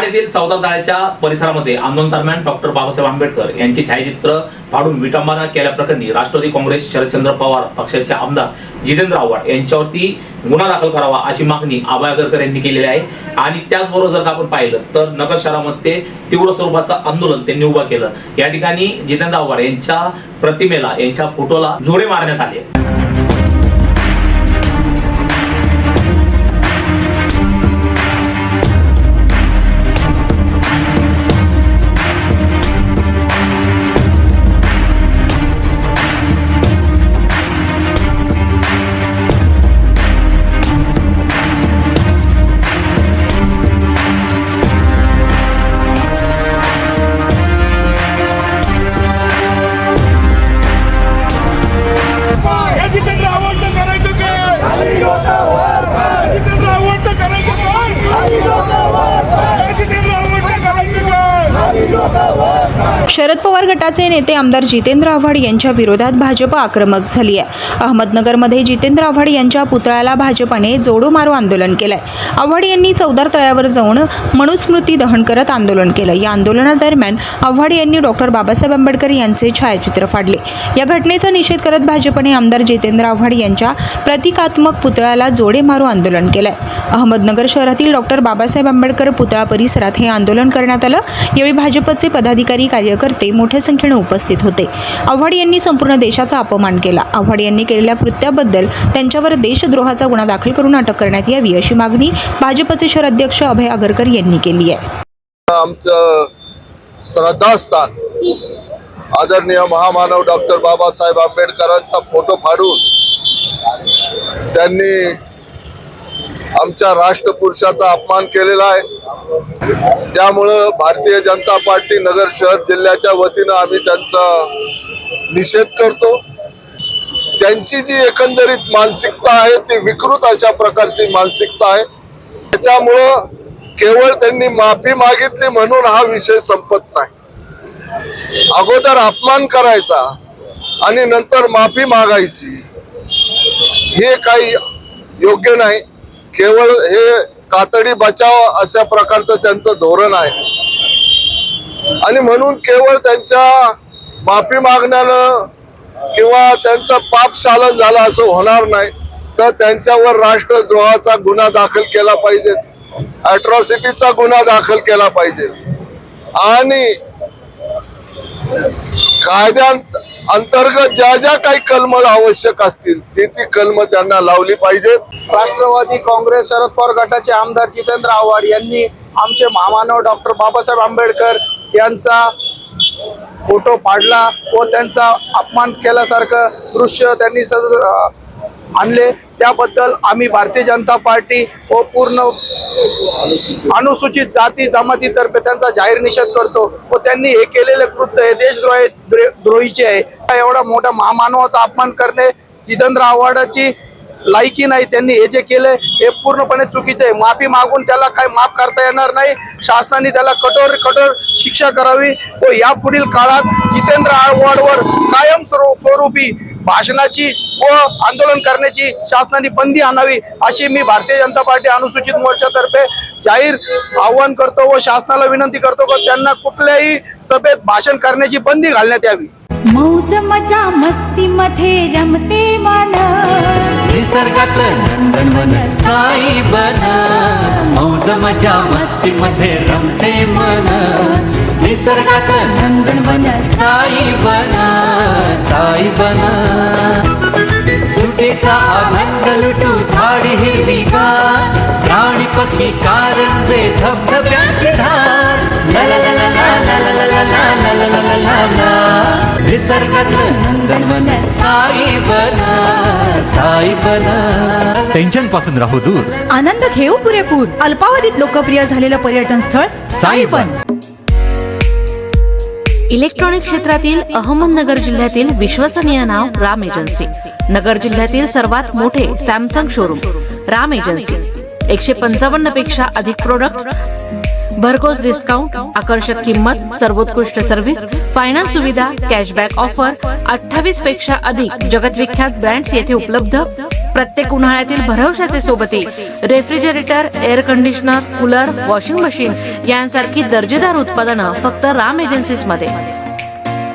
चौदा तळ्याच्या परिसरामध्ये आंदोलन दरम्यान डॉक्टर बाबासाहेब आंबेडकर यांची छायाचित्र फाडून विटंबना केल्याप्रकरणी राष्ट्रवादी काँग्रेस शरदचंद्र पवार पक्षाचे आमदार जितेंद्र आव्हाड यांच्यावरती गुन्हा दाखल करावा अशी मागणी आबा आगरकर यांनी केलेली आहे. आणि त्याचबरोबर जर का आपण पाहिलं तर नगर शहरामध्ये तीव्र स्वरूपाचं आंदोलन त्यांनी उभं केलं. या ठिकाणी जितेंद्र आव्हाड यांच्या प्रतिमेला यांच्या फोटोला जोडे मारण्यात आले. शरद पवार गटाचे नेते आमदार जितेंद्र आव्हाड यांच्या विरोधात भाजप आक्रमक झाली आहे. अहमदनगरमध्ये जितेंद्र आव्हाड यांच्या पुतळ्याला भाजपाने जोडो मारो आंदोलन केलंय. आव्हाड यांनी चौदार तळ्यावर जाऊन मनुस्मृती दहन करत आंदोलन केलं. या आंदोलनादरम्यान आव्हाड यांनी डॉक्टर बाबासाहेब आंबेडकर यांचे छायाचित्र फाडले. या घटनेचा निषेध करत भाजपने आमदार जितेंद्र आव्हाड यांच्या प्रतिकात्मक पुतळ्याला जोडे मारो आंदोलन केलंय. अहमदनगर शहरातील डॉक्टर बाबासाहेब आंबेडकर पुतळा परिसरात हे आंदोलन करण्यात आलं. यावेळी भाजपचे पदाधिकारी कार्यकर्ते मोठ्या संख्येने उपस्थित होते. आव्हाड यांनी संपूर्ण देशाचा अपमान केला. आव्हाड यांनी केलेल्या कृत्याबद्दल त्यांच्यावर देशद्रोहाचा गुन्हा दाखल करून अटक करण्यात यावी अशी मागणी भाजपचे शहराध्यक्ष अभय आगरकर यांनी केली आहे. आमचं श्रद्धास्थान आदरणीय महामानव डॉक्टर बाबासाहेब आंबेडकरांचा फोटो फाडून त्यांनी आमच्या राष्ट्रपुरुषाचा अपमान केलेला आहे. त्यामुळं भारतीय जनता पार्टी नगर शहर जिल्ह्याच्या वतीनं आम्ही त्यांचा निषेध करतो. त्यांची जी एकंदरीत मानसिकता आहे ती विकृत अशा प्रकारची मानसिकता आहे. त्याच्यामुळं केवळ त्यांनी माफी मागितली म्हणून हा विषय संपत नाही. अगोदर अपमान करायचा आणि नंतर माफी मागायची हे काही योग्य नाही. केवळ हे कातडी बचाव अशा प्रकारचं त्यांचं धोरण आहे. आणि म्हणून केवळ त्यांच्या माफी मागण्यानं किंवा त्यांचं पाप शालन झालं असं होणार नाही तर त्यांच्यावर राष्ट्रद्रोहाचा गुन्हा दाखल केला पाहिजे. अॅट्रॉसिटीचा गुन्हा दाखल केला पाहिजे. आणि कायद्यात अंतर्गत ज्या ज्या काही कलम आवश्यक असतील ती ती कलम त्यांना लावली पाहिजे राष्ट्रवादी काँग्रेस शरद पवार गटाचे आमदार जितेंद्र आव्हाड यांनी आमचे महामानव डॉक्टर बाबासाहेब आंबेडकर यांचा फोटो पाडला व त्यांचा अपमान केल्यासारखं दृश्य त्यांनी सद आणले. त्याबद्दल आम्ही भारतीय जनता पार्टी व पूर्ण अनुसूचित जाती जमातीतर्फे त्यांचा जाहीर निषेध करतो व त्यांनी हे केलेले कृत्य हे देशद्रोही द्रोहीचे आहे. एवढा मोठा महामानवाचा अपमान करणे जितेंद्र आव्हाडाची लायकी नाही. त्यांनी हे जे केले हे पूर्णपणे चुकीचे आहे. माफी मागून त्याला काही माफ करता येणार नाही. शासनाने त्याला कठोर कठोर शिक्षा करावी व या पुढील काळात जितेंद्र आव्हाडवर कायम स्वरूपी भाषणाची व आंदोलन करण्याची शासनाने बंदी आणावी अशी मी भारतीय जनता पार्टी अनुसूचित मोर्चातर्फे जाहीर आवाहन करतो व शासनाला विनंती करतो की त्यांना कुठल्याही सभेत भाषण करण्याची बंदी घालण्यात यावी. मौज मजा मस्ती मध्ये रमते मन निसर्गात नंदनवन साई बन. मौज मजा मस्ती मध्ये रमते मन निसर्गात नंदनवन साई बन. कारण रे धार टेन्शनपासून राहू दूर आनंद घेऊ पुरेपूर अल्पावधीत लोकप्रिय झालेलं पर्यटन स्थळ साईपन इलेक्ट्रॉनिक क्षेत्रातील अहमदनगर जिल्ह्यातील विश्वसनीय नाव राम एजन्सी नगर जिल्ह्यातील सर्वात मोठे सॅमसंग शोरूम राम एजन्सी एकशे पंचावन्नपेक्षा अधिक प्रोडक्ट भरघोस डिस्काउंट आकर्षक किंमत सर्वोत्कृष्ट सर्व्हिस फायनान्स सुविधा कॅशबॅक ऑफर अठ्ठावीसपेक्षा अधिक जगतविख्यात ब्रँड्स येथे उपलब्ध. प्रत्येक उन्हाळ्यातील भरवशाचे सोबती refrigerator air conditioner cooler washing machine यांसारखी दर्जेदार उत्पादनं फक्त राम एजन्सीजमध्ये.